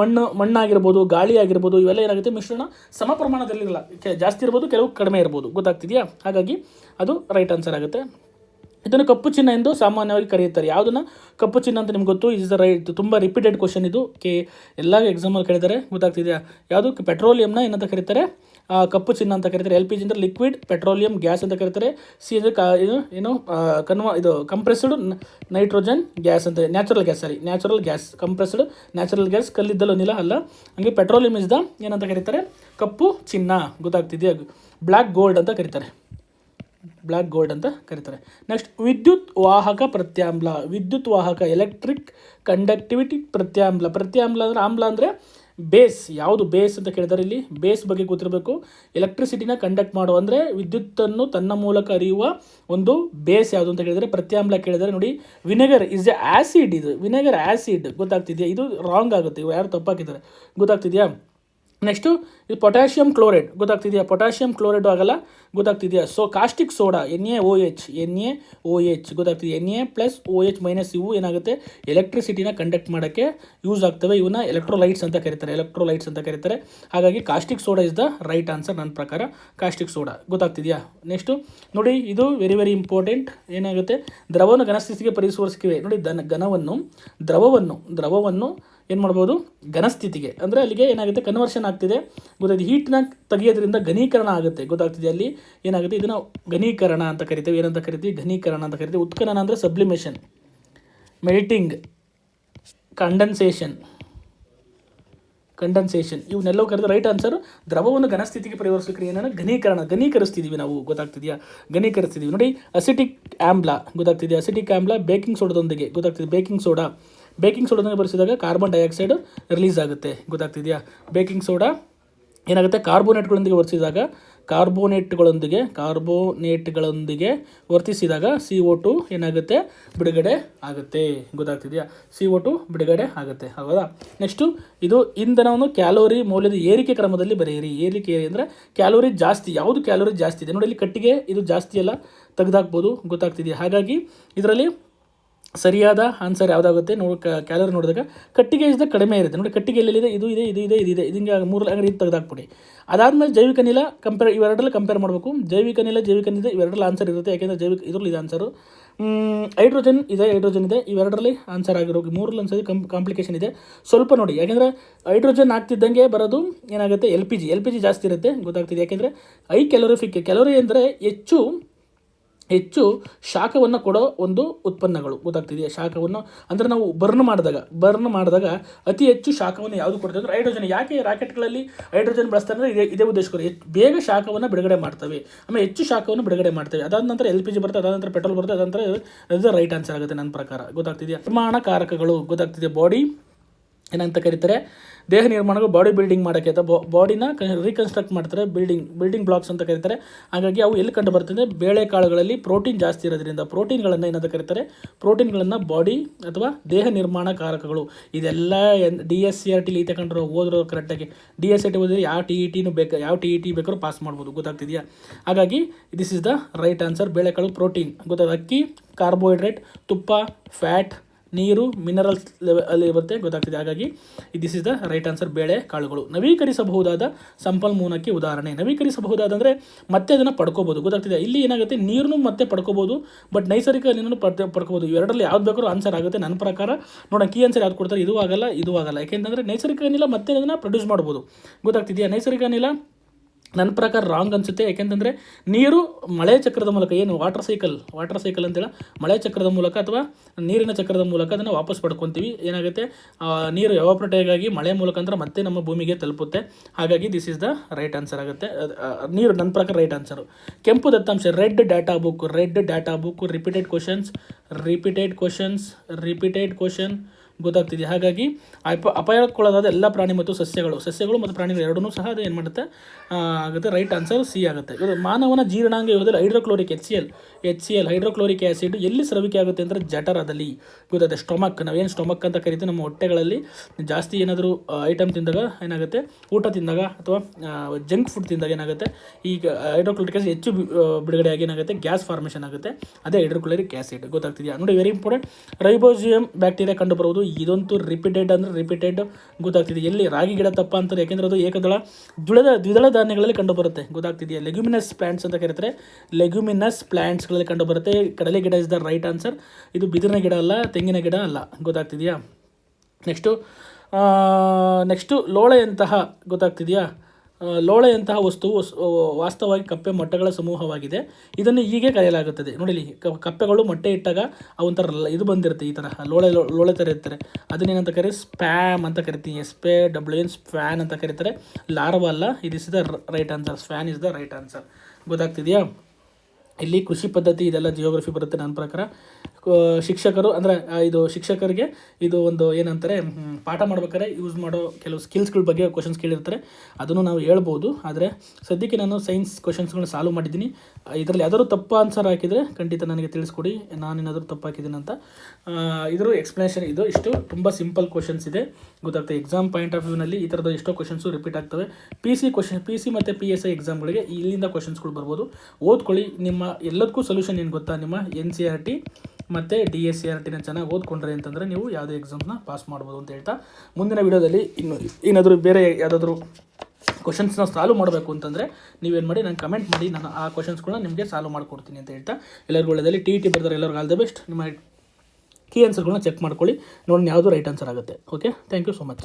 ಮಣ್ಣು, ಮಣ್ಣಾಗಿರ್ಬೋದು, ಗಾಳಿ ಆಗಿರ್ಬೋದು, ಇವೆಲ್ಲ ಏನಾಗುತ್ತೆ? ಮಿಶ್ರಣ ಸಮ ಪ್ರಮಾಣದಲ್ಲಿರಲ್ಲ ಜಾಸ್ತಿ ಇರ್ಬೋದು, ಕೆಲವು ಕಡಿಮೆ ಇರ್ಬೋದು. ಗೊತ್ತಾಗ್ತಿದೆಯಾ? ಹಾಗಾಗಿ ಅದು ರೈಟ್ ಆನ್ಸರ್ ಆಗುತ್ತೆ. ಇದನ್ನು ಕಪ್ಪು ಚಿನ್ನ ಎಂದು ಸಾಮಾನ್ಯವಾಗಿ ಕರೆಯುತ್ತಾರೆ. ಯಾವುದನ್ನು? ಕಪ್ಪು ಚಿನ್ನ ಅಂತ ನಿಮ್ಗೆ ಗೊತ್ತು. ಇಸ್ ದ ರೈಟ್ ತುಂಬ ರಿಪೀಟೆಡ್ ಕ್ವಶನ್ ಇದು. ಕೆ ಎಲ್ಲ ಎಕ್ಸಾಮಲ್ಲಿ ಕೇಳಿದ್ದಾರೆ ಗೊತ್ತಾಗ್ತಿದೆಯಾ? ಯಾವುದು? ಪೆಟ್ರೋಲಿಯಂನ ಏನಂತ ಕರೀತಾರೆ? ಕಪ್ಪು ಚಿನ್ನ ಅಂತ ಕರೀತಾರೆ. ಎಲ್ ಪಿ ಜಿ ಅಂದರೆ ಲಿಕ್ವಿಡ್ ಪೆಟ್ರೋಲಿಯಂ ಗ್ಯಾಸ್ ಅಂತ ಕರೀತಾರೆ. ಸಿ ಅಂದರೆ ಇದು, ಏನು? ಕನ್ವ, ಇದು ಕಂಪ್ರೆಸ್ಡ್ ನೈಟ್ರೋಜನ್ ಗ್ಯಾಸ್ ಅಂತ. ನ್ಯಾಚುರಲ್ ಗ್ಯಾಸ್ ಸರಿ natural gas compressed natural gas ಕಲ್ಲಿದ್ದಲು ನಿಲ ಅಲ್ಲ. ಹಂಗೆ ಪೆಟ್ರೋಲಿಯಂ ಇಸ್ ದ ಏನಂತ ಕರೀತಾರೆ? ಕಪ್ಪು ಚಿನ್ನ. ಗೊತ್ತಾಗ್ತಿದೆಯಾ? ಬ್ಲ್ಯಾಕ್ ಗೋಲ್ಡ್ ಅಂತ ಕರೀತಾರೆ. ಬ್ಲ್ಯಾಕ್ ಗೋಲ್ಡ್ ಅಂತ ಕರೀತಾರೆ. ನೆಕ್ಸ್ಟ್ ವಿದ್ಯುತ್ ವಾಹಕ ಪ್ರತ್ಯಾಮ್ಲ ವಿದ್ಯುತ್ ವಾಹಕ ಎಲೆಕ್ಟ್ರಿಕ್ ಕಂಡಕ್ಟಿವಿಟಿ ಪ್ರತ್ಯಾಮ್ಲ ಪ್ರತ್ಯಾಮ್ಲ ಅಂದರೆ ಆಮ್ಲ ಅಂದರೆ ಬೇಸ್. ಯಾವುದು ಬೇಸ್ ಅಂತ ಕೇಳಿದಾರೆ ಇಲ್ಲಿ? ಬೇಸ್ ಬಗ್ಗೆ ಗೊತ್ತಿರಬೇಕು. ಎಲೆಕ್ಟ್ರಿಸಿಟಿನ ಕಂಡಕ್ಟ್ ಮಾಡುವ ಅಂದರೆ ವಿದ್ಯುತ್ತನ್ನು ತನ್ನ ಮೂಲಕ ಅರಿಯುವ ಒಂದು ಬೇಸ್ ಯಾವುದು ಅಂತ ಕೇಳಿದರೆ ಪ್ರತ್ಯಾಮ್ಲ ಕೇಳಿದರೆ ನೋಡಿ, ವಿನೆಗರ್ ಇಸ್ ಎ ಆ್ಯಸಿಡ್ ಇದು ವಿನೆಗರ್ ಆ್ಯಸಿಡ್ ಗೊತ್ತಾಗ್ತಿದೆಯಾ? ಇದು ರಾಂಗ್ ಆಗುತ್ತೆ. ಇವು ಯಾರು ತಪ್ಪಾಕಿದ್ದಾರೆ ಗೊತ್ತಾಗ್ತಿದೆಯಾ? ನೆಕ್ಸ್ಟು ಇದು ಪೊಟ್ಯಾಷಿಯಂ ಕ್ಲೋರೈಡ್ ಗೊತ್ತಾಗ್ತಿದೆಯಾ? ಪೊಟ್ಯಾಷಿಯಂ ಕ್ಲೋರೈಡ್ ಆಗಲ್ಲ, ಗೊತ್ತಾಗ್ತಿದೆಯಾ? So caustic soda N A O H N A O H ಗೊತ್ತಾಗ್ತಿದೆ N A plus O H minus ಇವು ಏನಾಗುತ್ತೆ? ಎಲೆಕ್ಟ್ರಿಸಿಟಿನ ಕಂಡಕ್ಟ್ ಮಾಡೋಕ್ಕೆ ಯೂಸ್ ಆಗ್ತವೆ. ಇವನ್ನ ಎಲೆಕ್ಟ್ರೋಲೈಟ್ಸ್ ಅಂತ ಕರೀತಾರೆ. ಎಲೆಕ್ಟ್ರೋಲೈಟ್ಸ್ ಅಂತ ಕರೀತಾರೆ. ಹಾಗಾಗಿ caustic soda is the right answer ನನ್ನ ಪ್ರಕಾರ. Caustic soda ಗೊತ್ತಾಗ್ತಿದೆಯಾ? ನೆಕ್ಸ್ಟು ನೋಡಿ, ಇದು ವೆರಿ ವೆರಿ ಇಂಪಾರ್ಟೆಂಟ್ ಏನಾಗುತ್ತೆ? ದ್ರವವನ್ನು ಘನಸ್ಥಿತಿಗೆ ಪರಿಸುವರ್ಸಿವೆ ನೋಡಿ ದನ ಘನವನ್ನು, ದ್ರವವನ್ನು ದ್ರವವನ್ನು ಏನು ಮಾಡ್ಬೋದು? ಘನಸ್ಥಿತಿಗೆ. ಅಂದರೆ ಅಲ್ಲಿಗೆ ಏನಾಗುತ್ತೆ? ಕನ್ವರ್ಷನ್ ಆಗ್ತಿದೆ. ಗೊತ್ತಾಯ್ತು ಹೀಟ್ನ ತೆಗೆಯೋದ್ರಿಂದ ಘನೀಕರಣ ಆಗುತ್ತೆ. ಗೊತ್ತಾಗ್ತಿದೆ ಅಲ್ಲಿ? ಏನಾಗುತ್ತೆ? ಇದನ್ನು ಘನೀಕರಣ ಅಂತ ಕರಿತೀವಿ. ಏನಂತ ಕರಿತೀವಿ? ಘನೀಕರಣ ಅಂತ ಕರಿತೀವಿ. ಉತ್ಖನನ ಅಂದರೆ ಸಬ್ಲಿಮೇಷನ್ ಮೆಲ್ಟಿಂಗ್ ಕಂಡನ್ಸೇಷನ್ ಕಂಡನ್ಸೇಷನ್ ಇವನ್ನೆಲ್ಲವೂ ಕರೆದ ರೈಟ್ ಆನ್ಸರ್ ದ್ರವವನ್ನು ಘನಸ್ಥಿತಿಗೆ ಪರಿವರ್ತಿಸುವ ಏನಂದ್ರೆ ಘನೀಕರಣ. ಘನೀಕರಿಸ್ತಿದ್ದೀವಿ ನಾವು. ಗೊತ್ತಾಗ್ತಿದೆಯಾ? ಘನೀಕರಿಸ್ತಿದ್ದೀವಿ ನೋಡಿ ಅಸಿಟಿಕ್ ಆಮ್ಲ ಗೊತ್ತಾಗ್ತಿದೆಯಾ? ಅಸಿಟಿಕ್ ಆಮ್ಲ ಬೇಕಿಂಗ್ ಸೋಡಾದೊಂದಿಗೆ ಗೊತ್ತಾಗ್ತಿದೆ? ಬೇಕಿಂಗ್ ಸೋಡಾ ಬೇಕಿಂಗ್ ಸೋಡಾದೊಂದಿಗೆ ಬರೆಸಿದಾಗ ಕಾರ್ಬನ್ ಡೈಆಕ್ಸೈಡ್ ರಿಲೀಸ್ ಆಗುತ್ತೆ. ಗೊತ್ತಾಗ್ತಿದೆಯಾ? ಬೇಕಿಂಗ್ ಸೋಡಾ ಏನಾಗುತ್ತೆ? ಕಾರ್ಬೋನೇಟ್ಗಳೊಂದಿಗೆ ವರ್ತಿಸಿದಾಗ ಕಾರ್ಬೋನೇಟ್ಗಳೊಂದಿಗೆ ಕಾರ್ಬೋನೇಟ್ಗಳೊಂದಿಗೆ ವರ್ತಿಸಿದಾಗ ಸಿ ಒ ಟು ಏನಾಗುತ್ತೆ? ಬಿಡುಗಡೆ ಆಗುತ್ತೆ. ಗೊತ್ತಾಗ್ತಿದೆಯಾ? ಸಿ ಒ ಟು ಬಿಡುಗಡೆ ಆಗುತ್ತೆ. ಹೌದಾ? ನೆಕ್ಸ್ಟು ಇದು ಇಂಧನವನ್ನು ಕ್ಯಾಲೋರಿ ಮೌಲ್ಯದ ಏರಿಕೆ ಕ್ರಮದಲ್ಲಿ ಬರೆಯಿರಿ. ಏರಿಕೆ ಅಂದರೆ ಕ್ಯಾಲೋರಿ ಜಾಸ್ತಿ, ಯಾವುದು ಕ್ಯಾಲೋರಿ ಜಾಸ್ತಿ ಇದೆ. ನೋಡಿ, ಇಲ್ಲಿ ಕಟ್ಟಿಗೆ ಇದು ಜಾಸ್ತಿ ಎಲ್ಲ ತೆಗೆದಾಕ್ಬೋದು. ಗೊತ್ತಾಗ್ತಿದೆಯಾ? ಹಾಗಾಗಿ ಇದರಲ್ಲಿ ಸರಿಯಾದ ಆನ್ಸರ್ ಯಾವುದಾಗುತ್ತೆ? ನೋಡಿ ಕ್ಯಾಲರಿ ನೋಡಿದಾಗ ಕಟ್ಟಿಗೆ ಇಸ್ ಕಡಿಮೆ ಇರುತ್ತೆ. ನೋಡಿ, ಕಟ್ಟಿಗೆ ಎಲ್ಲಿದೆ? ಇದು ಇದೆ ಇದು ಇದೆ ಇದು ಇದೆ. ಇದು ಹಿಂಗೆ ಮೂರು ಅಂಗಡಿ ಇದು ತೆಗೆದಾಕ್ಬಿಡಿ. ಅದಾದಮೇಲೆ ಜೈವಿಕ ಅನಿಲ ಕಂಪೇರ್ ಇವೆರಡರಲ್ಲಿ ಕಂಪೇರ್ ಮಾಡಬೇಕು. ಜೈವಿಕ ನಿಲ ಜೈವಿಕ ಇದೆ ಇವೆರಡರಲ್ಲಿ ಆನ್ಸರ್ ಇರುತ್ತೆ. ಯಾಕೆಂದರೆ ಜೈವಿಕ, ಇದರಲ್ಲಿ ಇದೆ ಆನ್ಸರು ಹೈಡ್ರೋಜನ್ ಇದೆ ಹೈಡ್ರೋಜನ್ ಇದೆ. ಇವೆರಡರಲ್ಲಿ ಆನ್ಸರ್ ಆಗಿರೋ ಮೂರಲ್ಲಿ ಒಂದ್ಸರಿ ಕಂ ಕಾಂಪ್ಲಿಕೇಶನ್ ಇದೆ. ಸ್ವಲ್ಪ ನೋಡಿ, ಯಾಕೆಂದರೆ ಹೈಡ್ರೋಜನ್ ಆಗ್ತಿದ್ದಂಗೆ ಬರೋದು ಏನಾಗುತ್ತೆ? L P G L P G ಜಾಸ್ತಿ ಇರುತ್ತೆ, ಗೊತ್ತಾಗ್ತಿದೆ. ಯಾಕೆಂದರೆ ಐ ಕ್ಯಾಲೋರಿಫಿಕ್ ಕ್ಯಾಲೋರಿ ಅಂದರೆ ಹೆಚ್ಚು ಹೆಚ್ಚು ಶಾಖವನ್ನು ಕೊಡೋ ಒಂದು ಉತ್ಪನ್ನಗಳು. ಗೊತ್ತಾಗ್ತಿದೆಯಾ? ಶಾಖವನ್ನು, ಅಂದರೆ ನಾವು ಬರ್ನ್ ಮಾಡಿದಾಗ ಬರ್ನ್ ಮಾಡಿದಾಗ ಅತಿ ಹೆಚ್ಚು ಶಾಖವನ್ನು ಯಾವುದು ಕೊಡ್ತದೆ ಅಂದರೆ ಹೈಡ್ರೋಜನ್. ಯಾಕೆ ರಾಕೆಟ್ಗಳಲ್ಲಿ ಹೈಡ್ರೋಜನ್ ಬಳಸ್ತಾರೆ ಅಂದರೆ ಇದೇ ಇದೇ ಉದ್ದೇಶಗಳು ಬೇಗ ಶಾಖವನ್ನು ಬಿಡುಗಡೆ ಮಾಡ್ತವೆ. ಆಮೇಲೆ ಹೆಚ್ಚು ಶಾಖವನ್ನು ಬಿಡುಗಡೆ ಮಾಡ್ತವೆ. ಅದಾದ ನಂತರ ಎಲ್ ಪಿ ಜಿ ಬರುತ್ತೆ, ಅದಾದ ನಂತರ ಪೆಟ್ರೋಲ್ ಬರುತ್ತೆ, ಅದಾದ ನಂತರ ರೈಟ್ ಆನ್ಸರ್ ಆಗುತ್ತೆ ನನ್ನ ಪ್ರಕಾರ. ಗೊತ್ತಾಗ್ತಿದೆಯಾ? ಪ್ರಮಾಣಕಾರಕಗಳು ಕಾರಕಗಳು ಗೊತ್ತಾಗ್ತಿದೆ ಬಾಡಿ ಏನಂತ ಕರೀತಾರೆ, ದೇಹ ನಿರ್ಮಾಣಗಳು ಬಾಡಿ ಬಿಲ್ಡಿಂಗ್ ಮಾಡೋಕ್ಕೆ ಅಥವಾ ಬಾಡಿನ ರೀಕನ್ಸ್ಟ್ರಕ್ಟ್ ಮಾಡ್ತಾರೆ ಬಿಲ್ಡಿಂಗ್ ಬಿಲ್ಡಿಂಗ್ ಬ್ಲಾಕ್ಸ್ ಅಂತ ಕರೀತಾರೆ. ಹಾಗಾಗಿ ಅವು ಎಲ್ಲಿ ಕಂಡು ಬರ್ತದೆ ಬೇಳೆಕಾಳುಗಳಲ್ಲಿ ಪ್ರೋಟೀನ್ ಜಾಸ್ತಿ ಇರೋದ್ರಿಂದ. ಪ್ರೋಟೀನ್ಗಳನ್ನು ಏನಂತ ಕರೀತಾರೆ? ಪ್ರೋಟೀನ್ಗಳನ್ನು ಬಾಡಿ ಅಥವಾ ದೇಹ ನಿರ್ಮಾಣ ಕಾರಕಗಳು. ಇದೆಲ್ಲ N D S C R ಟಿಲಿ ತಗೊಂಡ್ರು, ಓದಿರೋ ಕರೆಕ್ಟಾಗಿ ಡಿ ಎಸ್ ಸಿ ಟಿ ಓದಿದ್ರೆ ಯಾವ ಟಿ ಇ ಟಿನೂ ಬೇಕು ಯಾವ ಟಿ ಇ ಟಿ ಬೇಕಾದ್ರೂ ಪಾಸ್ ಮಾಡ್ಬೋದು. ಗೊತ್ತಾಗ್ತಿದೆಯಾ? ಹಾಗಾಗಿ this is the right answer ಬೇಳೆಕಾಳು ಪ್ರೋಟೀನ್ ಗೊತ್ತಾಗ ಅಕ್ಕಿ ಕಾರ್ಬೋಹೈಡ್ರೇಟ್ ತುಪ್ಪ ಫ್ಯಾಟ್ ನೀರು ಮಿನರಲ್ಸ್ ಅಲ್ಲಿ ಬರುತ್ತೆ, ಗೊತ್ತಾಗ್ತದೆ. ಹಾಗಾಗಿ this is the right answer ಬೇಳೆ, ಕಾಳುಗಳು. ನವೀಕರಿಸಬಹುದಾದ ಸಂಪನ್ಮೂಲಕ್ಕೆ ಉದಾಹರಣೆ. ನವೀಕರಿಸಬಹುದಾದ ಅಂದರೆ ಮತ್ತೆ ಅದನ್ನು ಪಡ್ಕೋಬೋದು. ಗೊತ್ತಾಗ್ತಿದೆ? ಇಲ್ಲಿ ಏನಾಗುತ್ತೆ? ನೀರನ್ನು ಮತ್ತೆ ಪಡ್ಕೋಬೋದು ಬಟ್ ನೈಸರ್ಗಿಕ ನೀರನ್ನು ಪಡ್ ಪಡ್ಕೋಬೋದು. ಇವೆರಡರಲ್ಲಿ ಯಾವ್ದು ಬೇಕಾದ್ರೂ ಆನ್ಸರ್ ಆಗುತ್ತೆ ನನ್ನ ಪ್ರಕಾರ. ನೋಡೋಣ ಕೀ ಆನ್ಸರ್ ಯಾವ್ದು ಕೊಡ್ತಾರೆ? ಇದು ಆಗಲ್ಲ ಇದು ಆಗಲ್ಲ. ಯಾಕೆಂತಂದರೆ ನೈಸರ್ಗಿಕ ಅನಿಲ ಮತ್ತೆ ಅದನ್ನು ಪ್ರೊಡ್ಯೂಸ್ ಮಾಡ್ಬೋದು. ಗೊತ್ತಾಗ್ತಿದೆಯಾ? ನೈಸರ್ಗಿಕ ಅನಿಲ ನನ್ನ ಪ್ರಕಾರ ರಾಂಗ್ ಅನಿಸುತ್ತೆ. ಯಾಕೆಂತಂದರೆ ನೀರು ಮಳೆ ಚಕ್ರದ ಮೂಲಕ ಏನು ವಾಟರ್ ಸೈಕಲ್ ವಾಟರ್ ಸೈಕಲ್ ಅಂತೇಳಿ ಮಳೆ ಚಕ್ರದ ಮೂಲಕ ಅಥವಾ ನೀರಿನ ಚಕ್ರದ ಮೂಲಕ ಅದನ್ನು ವಾಪಸ್ ಪಡ್ಕೊತೀವಿ. ಏನಾಗುತ್ತೆ? ನೀರು ಎವಾಪ್ರೇಟ್ ಆಗಿ ಮಳೆ ಮೂಲಕ ಮತ್ತೆ ನಮ್ಮ ಭೂಮಿಗೆ ತಲುಪುತ್ತೆ. ಹಾಗಾಗಿ this is the right answer ಆಗುತ್ತೆ. ನೀರು ನನ್ನ ಪ್ರಕಾರ ರೈಟ್ ಆನ್ಸರು ಕೆಂಪು ದತ್ತಾಂಶ, red data book, red data book repeated questions repeated questions repeated question ಗೊತ್ತಾಗ್ತಿದೆ. ಹಾಗಾಗಿ ಅಪ, ಅಪಾಯಕ್ಕೊಳಗಾದ ಎಲ್ಲ ಪ್ರಾಣಿ ಮತ್ತು ಸಸ್ಯಗಳು ಸಸ್ಯಗಳು ಮತ್ತು ಪ್ರಾಣಿಗಳು ಎರಡನ್ನೂ ಸಹ ಅದು ಏನು ಮಾಡುತ್ತೆ? ಆಗುತ್ತೆ ರೈಟ್ ಆನ್ಸರ್ ಸಿ ಆಗುತ್ತೆ. ಇದು ಮಾನವನ ಜೀರ್ಣಾಂಗ ಯೋಧದಲ್ಲಿ hydrochloric H C L H C L hydrochloric acid ಎಲ್ಲಿ ಸ್ರವಿಕೆ ಆಗುತ್ತೆ ಅಂದರೆ ಜಠರದಲ್ಲಿ. ಗೊತ್ತಾಗುತ್ತೆ ಸ್ಟೊಮಕ್ ನಾವೇನು ಸ್ಟೊಮಕ್ ಅಂತ ಕರಿತೀವಿ, ನಮ್ಮ ಹೊಟ್ಟೆಗಳಲ್ಲಿ ಜಾಸ್ತಿ ಏನಾದರೂ ಐಟಮ್ ತಿಂದಾಗ ಏನಾಗುತ್ತೆ? ಊಟ ತಿಂದಾಗ ಅಥವಾ ಜಂಕ್ ಫುಡ್ ತಿಂದಾಗ ಏನಾಗುತ್ತೆ? ಈಗ ಹೈಡ್ರೋಕ್ಲೋರಿಕ್ ಆ್ಯಸಿಡ್ ಹೆಚ್ಚು ಬಿ- ಆಗಿ ಏನಾಗುತ್ತೆ? ಗ್ಯಾಸ್ ಫಾರ್ಮೇಷನ್ ಆಗುತ್ತೆ. ಅದೇ ಹೈಡ್ರೋಕ್ಲೋರಿಕ್ ಆ್ಯಸಿಡ್ ಗೊತ್ತಾಗ್ತಿದೆಯಾ? ನೋಡಿ ವೆರಿ ಇಂಪಾರ್ಟೆಂಟ್ ರೈಬೋಸಿಯಂ ಬ್ಯಾಕ್ಟೀರಿಯಾ ಕಂಡುಬರುವುದು ಇದಂತೂ ರಿಪೀಟೆಡ್ ಅಂದರೆ ರಿಪೀಟೆಡ್ ಗೊತ್ತಾಗ್ತಿದೆ. ಎಲ್ಲಿ ರಾಗಿ ಗಿಡ ತಪ್ಪ ಅಂತಾರೆ, ಯಾಕೆಂದರೆ ಅದು ಏಕದಳ ದ್ವಿದಳ ದ್ವಿದಳ ಧಾನ್ಯಗಳಲ್ಲಿ ಕಂಡುಬರುತ್ತೆ. ಗೊತ್ತಾಗ್ತಿದೆಯಾ? ಲೆಗ್ಯುಮಿನಸ್ ಪ್ಲಾಂಟ್ಸ್ ಅಂತ ಕರೀತಾರೆ. ಲೆಗ್ಯುಮಿನಸ್ ಪ್ಲಾಂಟ್ಸ್ಗಳಲ್ಲಿ ಕಂಡುಬರುತ್ತೆ. ಕಡಲೆ ಗಿಡ ಇಸ್ ದ ರೈಟ್ ಆನ್ಸರ್ ಇದು ಬಿದಿರಿನ ಗಿಡ ಅಲ್ಲ, ತೆಂಗಿನ ಗಿಡ ಅಲ್ಲ. ಗೊತ್ತಾಗ್ತಿದೆಯಾ? Next next ಲೋಳೆಯಂತಹ ಗೊತ್ತಾಗ್ತಿದೆಯಾ? ಲೋಳೆಯಂತಹ ವಸ್ತುವು ವಸ್- ವಾಸ್ತವವಾಗಿ ಕಪ್ಪೆ ಮೊಟ್ಟೆಗಳ ಸಮೂಹವಾಗಿದೆ. ಇದನ್ನು ಹೀಗೆ ಕರೆಯಲಾಗುತ್ತದೆ. ನೋಡಿ ಕ- ಕಪ್ಪೆಗಳು ಮೊಟ್ಟೆ ಇಟ್ಟಾಗ ಅವು ಒಂಥರ ಲ- ಇದು ಬಂದಿರುತ್ತೆ ಈ ಥರ ಲೋಳೆ ಲೋಳೆ ಥರ ಇರ್ತಾರೆ. ಅದನ್ನೇನಂತ ಕರಿ ಸ್ಪ್ಯಾಮ್ ಅಂತ ಕರಿತೀನಿ S P W N spawn ಅಂತ ಕರೀತಾರೆ. ಲಾರ್ವ ಅಲ್ಲ, ಇದು is the right answer spawn is the right answer ಗೊತ್ತಾಗ್ತಿದೆಯಾ? ಇಲ್ಲಿ ಕೃಷಿ ಪದ್ಧತಿ ಇದೆಲ್ಲ ಜಿಯೋಗ್ರಫಿ ಬರುತ್ತೆ ನನ್ನ ಪ್ರಕಾರ. ಶಿಕ್ಷಕರು, ಅಂದರೆ ಇದು ಶಿಕ್ಷಕರಿಗೆ ಇದು ಒಂದು ಏನಂತಾರೆ ಪಾಠ ಮಾಡ್ಬೇಕಾದ್ರೆ ಯೂಸ್ ಮಾಡೋ ಕೆಲವು ಸ್ಕಿಲ್ಸ್ಗಳ ಬಗ್ಗೆ ಕ್ವಶನ್ಸ್ ಕೇಳಿರ್ತಾರೆ. ಅದನ್ನು ನಾವು ಹೇಳ್ಬೋದು. ಆದರೆ ಸದ್ಯಕ್ಕೆ ನಾನು ಸೈನ್ಸ್ ಕ್ವಶನ್ಸ್ಗಳನ್ನ ಸಾಲ್ವ್ ಮಾಡಿದ್ದೀನಿ. ಇದರಲ್ಲಿ ಯಾವ್ದಾದ್ರು ತಪ್ಪು ಆನ್ಸರ್ ಹಾಕಿದರೆ ಖಂಡಿತ ನನಗೆ ತಿಳಿಸ್ಕೊಡಿ. ನಾನೇನಾದರೂ ತಪ್ಪು ಹಾಕಿದ್ದೀನಿ ಅಂತ. ಇದರ ಎಕ್ಸ್ಪ್ಲನೇಷನ್ ಇದು. ಇಷ್ಟು. ತುಂಬ ಸಿಂಪಲ್ ಕ್ವಶನ್ಸ್ ಇದೆ. ಗೊತ್ತಾಗ್ತದೆ ಎಕ್ಸಾಮ್ ಪಾಯಿಂಟ್ ಆಫ್ ವ್ಯೂನಲ್ಲಿ ಈ ಥರದ ಎಷ್ಟೋ ಕ್ವಶನ್ಸು ರಿಪೀಟ್ ಆಗ್ತವೆ. P C question P C ಮತ್ತು ಪಿ ಎಸ್ ಐ ಎಕ್ಸಾಮ್ಗಳಿಗೆ ಇಲ್ಲಿಂದ ಕ್ವಶನ್ಸ್ಗಳು ಬರ್ಬೋದು. ಓದ್ಕೊಳ್ಳಿ. ನಿಮ್ಮ ಎಲ್ಲದಕ್ಕೂ ಸೊಲ್ಯೂಷನ್ ಏನು ಗೊತ್ತಾ? ನಿಮ್ಮ ಎನ್ ಸಿ ಆರ್ ಟಿ ಮತ್ತು ಡಿ ಎಸ್ ಸಿ ಆರ್ ಟಿನ ಚೆನ್ನಾಗಿ ಓದ್ಕೊಂಡ್ರೆ ಅಂತಂದರೆ ನೀವು ಯಾವುದೇ ಎಕ್ಸಾಮ್ನ ಪಾಸ್ ಮಾಡ್ಬೋದು ಅಂತ ಹೇಳ್ತಾ ಮುಂದಿನ ವಿಡಿಯೋದಲ್ಲಿ ಇನ್ನು ಏನಾದರೂ ಬೇರೆ ಯಾವುದಾದ್ರೂ ಕ್ವಶನ್ಸ್ನ ಸಾಲ್ವ್ ಮಾಡಬೇಕು ಅಂತಂದರೆ ನೀವೇನು ಮಾಡಿ ನಾನು ಕಮೆಂಟ್ ಮಾಡಿ ನಾನು ಆ ಕ್ವಶನ್ಸ್ಗಳನ್ನ ನಿಮಗೆ ಸಾಲ್ವ್ ಮಾಡಿಕೊಡ್ತೀನಿ ಅಂತ ಹೇಳ್ತಾ ಎಲ್ಲರಿಗೂ ಒಳ್ಳೆಯದಲ್ಲಿ ಟಿ ಟಿ ಬರ್ತಾರೆ ಎಲ್ಲರಿಗೂ ಆಲ್ ದ ಬೆಸ್ಟ್ ನಿಮ್ಮ ಕೀ ಆನ್ಸರ್ಗಳನ್ನ ಚೆಕ್ ಮಾಡ್ಕೊಳ್ಳಿ. ನೋಡಿ ಯಾವುದು ರೈಟ್ ಆನ್ಸರ್ ಆಗುತ್ತೆ. Okay thank you so much